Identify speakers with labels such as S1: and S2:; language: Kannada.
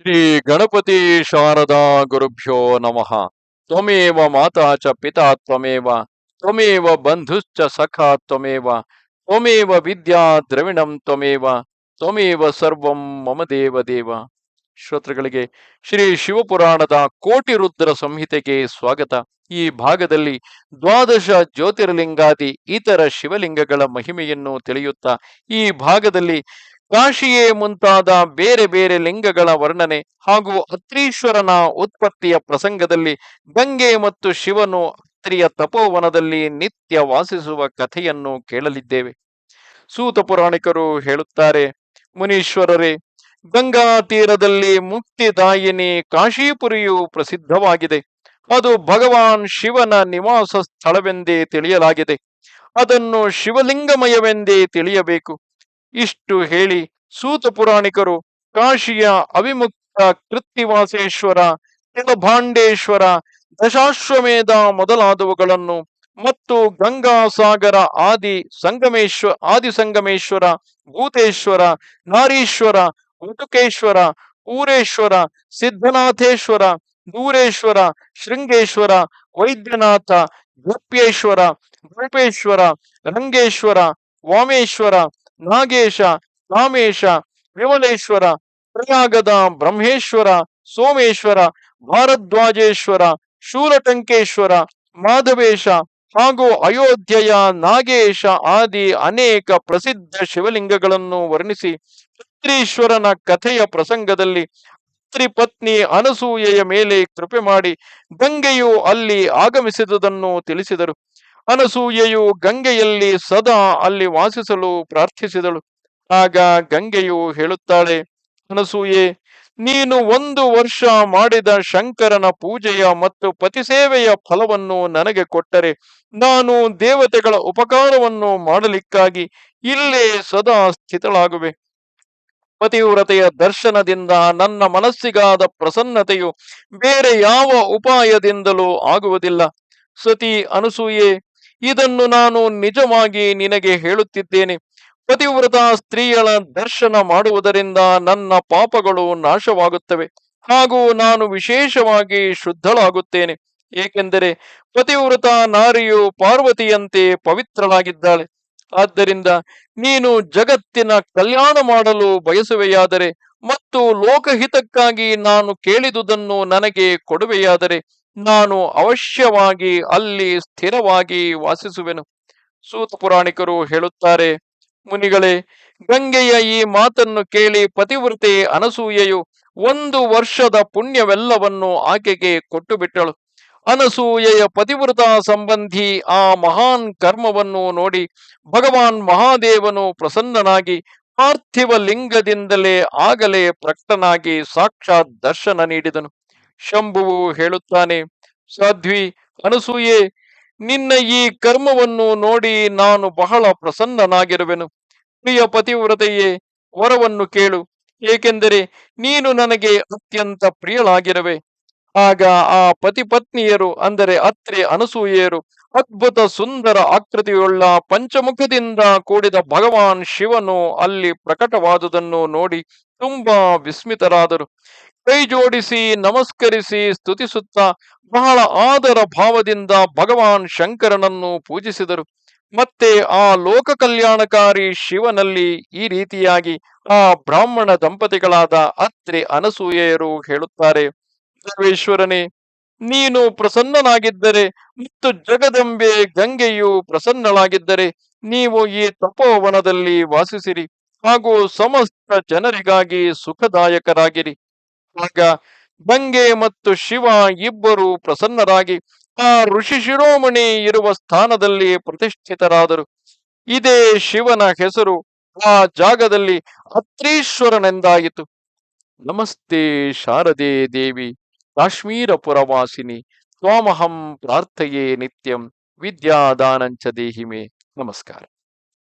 S1: ಶ್ರೀ ಗಣಪತಿ ಶಾರದಾ ಗುರುಭ್ಯೋ ನಮಃ. ತ್ವಮೇವ ಮಾತಾ ಚ ಪಿತಾ ತ್ವಮೇವ ತ್ವಮೇವ ಬಂಧುಶ್ಚ ಸಖಾ ತ್ವಮೇವ ತ್ವಮೇವ ವಿದ್ಯಾ ದ್ರವಿಣಂ ತ್ವಮೇವ ತ್ವಮೇವ ಸರ್ವಂ ಮಮ ದೇವ ದೇವ. ಶ್ರೋತೃಗಳಿಗೆ, ಶ್ರೀ ಶಿವಪುರಾಣದ ಕೋಟಿ ರುದ್ರ ಸಂಹಿತೆಗೆ ಸ್ವಾಗತ. ಈ ಭಾಗದಲ್ಲಿ ದ್ವಾದಶ ಜ್ಯೋತಿರ್ಲಿಂಗಾದಿ ಇತರ ಶಿವಲಿಂಗಗಳ ಮಹಿಮೆಯನ್ನು ತಿಳಿಯುತ್ತಾ, ಈ ಭಾಗದಲ್ಲಿ ಕಾಶಿಯೇ ಮುಂತಾದ ಬೇರೆ ಬೇರೆ ಲಿಂಗಗಳ ವರ್ಣನೆ ಹಾಗೂ ಅತ್ರೀಶ್ವರನ ಉತ್ಪತ್ತಿಯ ಪ್ರಸಂಗದಲ್ಲಿ ಗಂಗೆ ಮತ್ತು ಶಿವನು ಅತ್ರಿಯ ತಪೋವನದಲ್ಲಿ ನಿತ್ಯ ವಾಸಿಸುವ ಕಥೆಯನ್ನು ಕೇಳಲಿದ್ದೇವೆ. ಸೂತ ಪುರಾಣಿಕರು ಹೇಳುತ್ತಾರೆ, ಮುನೀಶ್ವರರೇ, ಗಂಗಾ ತೀರದಲ್ಲಿ ಮುಕ್ತಿದಾಯಿನಿ ಕಾಶೀಪುರಿಯು ಪ್ರಸಿದ್ಧವಾಗಿದೆ. ಅದು ಭಗವಾನ್ ಶಿವನ ನಿವಾಸ ಸ್ಥಳವೆಂದೇ ತಿಳಿಯಲಾಗಿದೆ. ಅದನ್ನು ಶಿವಲಿಂಗಮಯವೆಂದೇ ತಿಳಿಯಬೇಕು. ಇಷ್ಟು ಹೇಳಿ ಸೂತ ಪುರಾಣಿಕರು ಕಾಶಿಯ ಅವಿಮುಕ್ತ ಕೃತ್ತಿವಾಸೇಶ್ವರ ತಿಲಭಾಂಡೇಶ್ವರ ದಶಾಶ್ವಮೇಧ ಮೊದಲಾದವುಗಳನ್ನು ಮತ್ತು ಗಂಗಾಸಾಗರ ಆದಿ ಸಂಗಮೇಶ್ವರ ಆದಿ ಸಂಗಮೇಶ್ವರ, ಭೂತೇಶ್ವರ, ನಾರೀಶ್ವರ ಉಟುಕೇಶ್ವರ ಊರೇಶ್ವರ, ಸಿದ್ಧನಾಥೇಶ್ವರ, ದೂರೇಶ್ವರ, ಶೃಂಗೇಶ್ವರ, ವೈದ್ಯನಾಥ, ಗುಪ್ಯೇಶ್ವರ ರೂಪೇಶ್ವರ ರಂಗೇಶ್ವರ, ವಾಮೇಶ್ವರ ನಾಗೇಶ ಕಾಮೇಶ ವಿಮಲೇಶ್ವರ, ಪ್ರಯಾಗದ ಬ್ರಹ್ಮೇಶ್ವರ, ಸೋಮೇಶ್ವರ, ಭಾರದ್ವಾಜೇಶ್ವರ ಶೂಲಟಂಕೇಶ್ವರ ಮಾಧವೇಶ ಹಾಗೂ ಅಯೋಧ್ಯೆಯ ನಾಗೇಶ ಆದಿ ಅನೇಕ ಪ್ರಸಿದ್ಧ ಶಿವಲಿಂಗಗಳನ್ನು ವರ್ಣಿಸಿ ಪುತ್ರೀಶ್ವರನ ಕಥೆಯ ಪ್ರಸಂಗದಲ್ಲಿ ಪತ್ನಿ ಅನಸೂಯೆಯ ಮೇಲೆ ಕೃಪೆ ಮಾಡಿ ಗಂಗೆಯು ಅಲ್ಲಿ ಆಗಮಿಸಿದುದನ್ನು ತಿಳಿಸಿದರು. ಅನಸೂಯೆಯು ಗಂಗೆಯಲ್ಲಿ ಸದಾ ಅಲ್ಲಿ ವಾಸಿಸಲು ಪ್ರಾರ್ಥಿಸಿದಳು. ಆಗ ಗಂಗೆಯು ಹೇಳುತ್ತಾಳೆ, ಅನಸೂಯೆ, ನೀನು ಒಂದು ವರ್ಷ ಮಾಡಿದ ಶಂಕರನ ಪೂಜೆಯ ಮತ್ತು ಪತಿಸೇವೆಯ ಫಲವನ್ನು ನನಗೆ ಕೊಟ್ಟರೆ, ನಾನು ದೇವತೆಗಳ ಉಪಕಾರವನ್ನು ಮಾಡಲಿಕ್ಕಾಗಿ ಇಲ್ಲೇ ಸದಾ ಸ್ಥಿತಳಾಗುವೆ. ಪತಿವ್ರತೆಯ ದರ್ಶನದಿಂದ ನನ್ನ ಮನಸ್ಸಿಗಾದ ಪ್ರಸನ್ನತೆಯು ಬೇರೆ ಯಾವ ಉಪಾಯದಿಂದಲೂ ಆಗುವುದಿಲ್ಲ. ಸತಿ ಅನಸೂಯೆ ಇದನ್ನು ನಾನು ನಿಜವಾಗಿ ನಿನಗೆ ಹೇಳುತ್ತಿದ್ದೇನೆ. ಪತಿವ್ರತ ಸ್ತ್ರೀಯಳ ದರ್ಶನ ಮಾಡುವುದರಿಂದ ನನ್ನ ಪಾಪಗಳು ನಾಶವಾಗುತ್ತವೆ. ಹಾಗೂ ನಾನು ವಿಶೇಷವಾಗಿ ಶುದ್ಧಳಾಗುತ್ತೇನೆ. ಏಕೆಂದರೆ ಪತಿವ್ರತ ನಾರಿಯು ಪಾರ್ವತಿಯಂತೆ ಪವಿತ್ರಳಾಗಿದ್ದಾಳೆ. ಆದ್ದರಿಂದ ನೀನು ಜಗತ್ತಿನ ಕಲ್ಯಾಣ ಮಾಡಲು ಬಯಸುವೆಯಾದರೆ ಮತ್ತು ಲೋಕಹಿತಕ್ಕಾಗಿ ನಾನು ಕೇಳಿದುದನ್ನು ನನಗೆ ಕೊಡುವೆಯಾದರೆ ನಾನು ಅವಶ್ಯವಾಗಿ ಅಲ್ಲಿ ಸ್ಥಿರವಾಗಿ ವಾಸಿಸುವೆನು. ಸೂತ ಪುರಾಣಿಕರು ಹೇಳುತ್ತಾರೆ, ಮುನಿಗಳೇ, ಗಂಗೆಯ ಈ ಮಾತನ್ನು ಕೇಳಿ ಪತಿವ್ರತೆ ಅನಸೂಯೆಯು ಒಂದು ವರ್ಷದ ಪುಣ್ಯವೆಲ್ಲವನ್ನು ಆಕೆಗೆ ಕೊಟ್ಟು ಬಿಟ್ಟಳು ಅನಸೂಯೆಯ ಪತಿವೃತ ಸಂಬಂಧಿ ಆ ಮಹಾನ್ ಕರ್ಮವನ್ನು ನೋಡಿ ಭಗವಾನ್ ಮಹಾದೇವನು ಪ್ರಸನ್ನನಾಗಿ ಪಾರ್ಥಿವ ಲಿಂಗದಿಂದಲೇ ಆಗಲೇ ಪ್ರಕಟನಾಗಿ ಸಾಕ್ಷಾತ್ ದರ್ಶನ ನೀಡಿದನು. ಶಂಭುವು ಹೇಳುತ್ತಾನೆ, ಸಾಧ್ವಿ, ಅನಸೂಯೆ, ನಿನ್ನ ಈ ಕರ್ಮವನ್ನು ನೋಡಿ ನಾನು ಬಹಳ ಪ್ರಸನ್ನನಾಗಿರುವೆನು. ಪ್ರಿಯ ಪತಿವ್ರತೆಯೇ, ವರವನ್ನು ಕೇಳು. ಏಕೆಂದರೆ ನೀನು ನನಗೆ ಅತ್ಯಂತ ಪ್ರಿಯಳಾಗಿರುವೆ. ಆಗ ಆ ಪತಿಪತ್ನಿಯರು, ಅಂದರೆ ಅತ್ರಿ ಅನಸೂಯೆಯರು, ಅದ್ಭುತ ಸುಂದರ ಆಕೃತಿಯುಳ್ಳ ಪಂಚಮುಖದಿಂದ ಕೂಡಿದ ಭಗವಾನ್ ಶಿವನು ಅಲ್ಲಿ ಪ್ರಕಟವಾದುದನ್ನು ನೋಡಿ ತುಂಬಾ ವಿಸ್ಮಿತರಾದರು. ಕೈ ಜೋಡಿಸಿ, ನಮಸ್ಕರಿಸಿ, ಸ್ತುತಿಸುತ್ತಾ ಬಹಳ ಆದರ ಭಾವದಿಂದ ಭಗವಾನ್ ಶಂಕರನನ್ನು ಪೂಜಿಸಿದರು. ಮತ್ತೆ ಆ ಲೋಕ ಕಲ್ಯಾಣಕಾರಿ ಶಿವನಲ್ಲಿ ಈ ರೀತಿಯಾಗಿ ಆ ಬ್ರಾಹ್ಮಣ ದಂಪತಿಗಳಾದ ಅತ್ರಿ ಅನಸೂಯೆಯರು ಹೇಳುತ್ತಾರೆ, ಸರ್ವೇಶ್ವರನೇ, ನೀನು ಪ್ರಸನ್ನನಾಗಿದ್ದರೆ ಮತ್ತು ಜಗದಂಬೆ ಗಂಗೆಯು ಪ್ರಸನ್ನಳಾಗಿದ್ದರೆ ನೀವು ಈ ತಪೋವನದಲ್ಲಿ ವಾಸಿಸಿರಿ ಹಾಗೂ ಸಮಸ್ತ ಜನರಿಗಾಗಿ ಸುಖದಾಯಕರಾಗಿರಿ. ಗಂಗೆ ಮತ್ತು ಶಿವ ಇಬ್ಬರು ಪ್ರಸನ್ನರಾಗಿ ಆ ಋಷಿ ಶಿರೋಮಣಿ ಇರುವ ಸ್ಥಾನದಲ್ಲಿ ಪ್ರತಿಷ್ಠಿತರಾದರು. ಇದೇ ಶಿವನ ಹೆಸರು ಆ ಜಾಗದಲ್ಲಿ ಅತ್ರೀಶ್ವರನೆಂದಾಯಿತು. ನಮಸ್ತೆ ಶಾರದೆ ದೇವಿ ಕಾಶ್ಮೀರ ಪುರವಾಸಿನಿ ಸ್ವಾಮಹಂ ಪ್ರಾರ್ಥೆಯೇ ನಿತ್ಯಂ, ವಿದ್ಯಾದಾನಂಚ ದೇಹಿಮೆ. ನಮಸ್ಕಾರ.